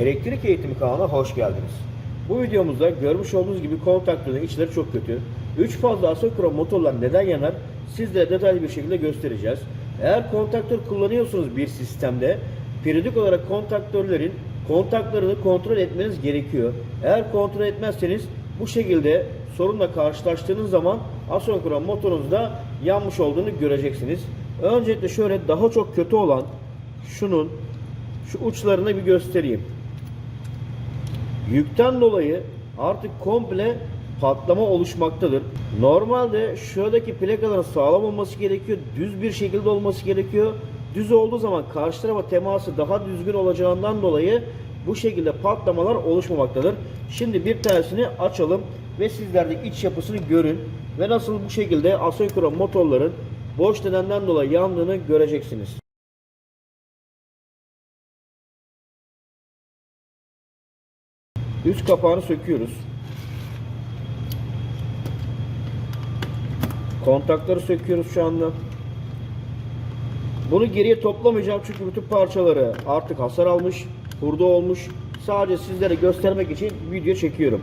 Elektrik Eğitimi kanalına hoş geldiniz. Bu videomuzda görmüş olduğunuz gibi kontaktörün içleri çok kötü. 3 fazla asokrom motorlar neden yanar sizlere detaylı bir şekilde göstereceğiz. Eğer kontaktör kullanıyorsunuz bir sistemde periyodik olarak kontaktörlerin kontaklarını kontrol etmeniz gerekiyor. Eğer kontrol etmezseniz bu şekilde sorunla karşılaştığınız zaman asonkron motorunuzda yanmış olduğunu göreceksiniz. Öncelikle şöyle daha çok kötü olan şunun şu uçlarını bir göstereyim. Yükten dolayı artık komple patlama oluşmaktadır. Normalde şuradaki plakaların sağlam olması gerekiyor. Düz bir şekilde olması gerekiyor. Düz olduğu zaman karşı tarafa teması daha düzgün olacağından dolayı bu şekilde patlamalar oluşmamaktadır. Şimdi bir tanesini açalım ve sizler de iç yapısını görün ve nasıl bu şekilde asenkron motorların boş nedenden dolayı yandığını göreceksiniz. Üst kapağını söküyoruz. Kontakları söküyoruz şu anda. Bunu geriye toplamayacağım çünkü bütün parçaları artık hasar almış, hurda olmuş. Sadece sizlere göstermek için video çekiyorum.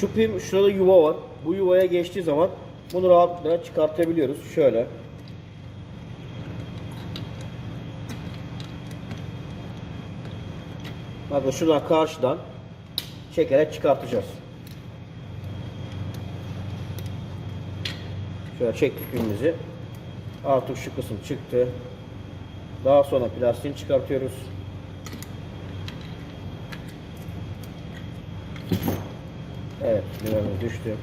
Şu pim şurada yuva var. Bu yuvaya geçtiği zaman bunu rahatlıkla çıkartabiliyoruz. Şöyle. Bakın şuradan karşıdan çekerek çıkartacağız. Şöyle çektik pimimizi. Artık şu kısım çıktı. Daha sonra plastiğini çıkartıyoruz. Evet, düştü.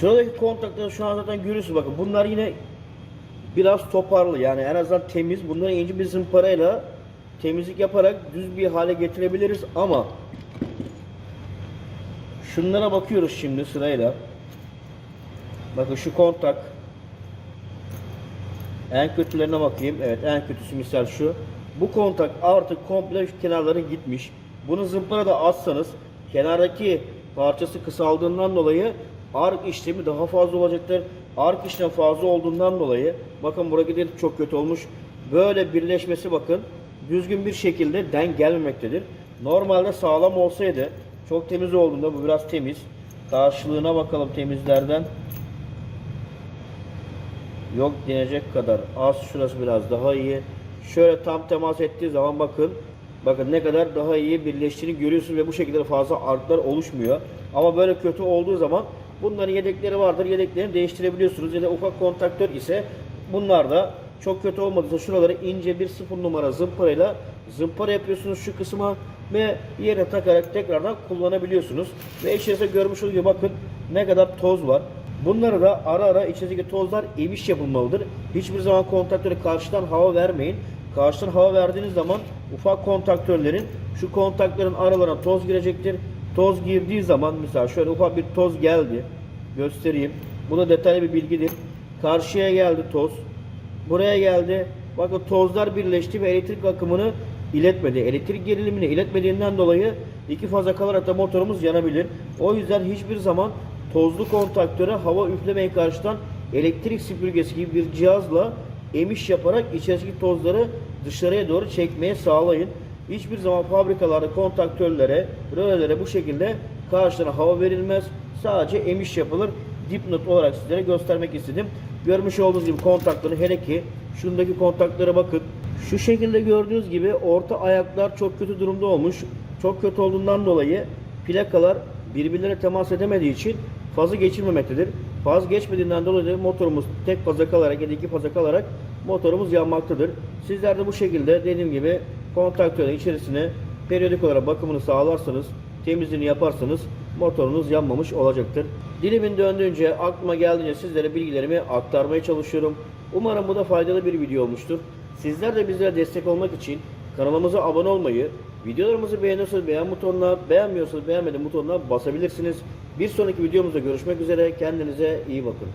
Şuradaki kontakları şu an zaten görüyorsunuz bakın. Bunlar yine biraz toparlı yani en azından temiz. Bunları ince bir zımparayla temizlik yaparak düz bir hale getirebiliriz ama şunlara bakıyoruz şimdi sırayla. Bakın şu kontak en kötülerine bakayım. Evet en kötüsü misal şu. Bu kontak artık komple kenarları gitmiş. Bunu zımpara da atsanız kenardaki parçası kısaldığından dolayı ark işlemi daha fazla olacaktır. Ark işlemi fazla olduğundan dolayı bakın buradaki de çok kötü olmuş. Böyle birleşmesi bakın düzgün bir şekilde denk gelmemektedir. Normalde sağlam olsaydı çok temiz olduğunda bu biraz temiz. Karşılığına bakalım temizlerden. Yok denecek kadar az. Şurası biraz daha iyi. Şöyle tam temas ettiği zaman bakın. Bakın ne kadar daha iyi birleştiğini görüyorsunuz ve bu şekilde fazla arklar oluşmuyor. Ama böyle kötü olduğu zaman bunların yedekleri vardır. Yedeklerini değiştirebiliyorsunuz. Ya da ufak kontaktör ise bunlar da çok kötü olmadıysa şuraları ince bir sıfır numara zımparayla zımpara yapıyorsunuz şu kısma ve yere takarak tekrardan kullanabiliyorsunuz. Ve içerisinde görmüş olduğunuz bakın ne kadar toz var. Bunları da ara ara içerideki tozlar emiş yapılmalıdır. Hiçbir zaman kontaktöre karşıdan hava vermeyin. Karşıdan hava verdiğiniz zaman ufak kontaktörlerin şu kontaktörün aralarına toz girecektir. Toz girdiği zaman mesela şöyle ufak bir toz geldi. Göstereyim. Bu da detaylı bir bilgidir. Karşıya geldi toz. Buraya geldi. Bakın tozlar birleşti ve elektrik akımını iletmedi. Elektrik gerilimini iletmediğinden dolayı iki faza kalarak da motorumuz yanabilir. O yüzden hiçbir zaman tozlu kontaktöre hava üflemeye karşıdan elektrik süpürgesi gibi bir cihazla emiş yaparak içerideki tozları dışarıya doğru çekmeye sağlayın. Hiçbir zaman fabrikalarda kontaktörlere, rölelere bu şekilde karşılarına hava verilmez. Sadece emiş yapılır. Dipnot olarak sizlere göstermek istedim. Görmüş olduğunuz gibi kontakları hele ki şundaki kontaklara bakın. Şu şekilde gördüğünüz gibi orta ayaklar çok kötü durumda olmuş. Çok kötü olduğundan dolayı plakalar birbirlerine temas edemediği için fazı geçirmemektedir. Faz geçmediğinden dolayı motorumuz tek faza kalarak ya da iki faza kalarak motorumuz yanmaktadır. Sizler de bu şekilde dediğim gibi kontaktörün içerisine periyodik olarak bakımını sağlarsanız, temizliğini yaparsanız motorunuz yanmamış olacaktır. Dilimin döndüğünce, aklıma geldiğince sizlere bilgilerimi aktarmaya çalışıyorum. Umarım bu da faydalı bir video olmuştur. Sizler de bizlere destek olmak için kanalımıza abone olmayı, videolarımızı beğeniyorsanız beğen butonuna, beğenmiyorsanız beğenmedim butonuna basabilirsiniz. Bir sonraki videomuzda görüşmek üzere. Kendinize iyi bakın.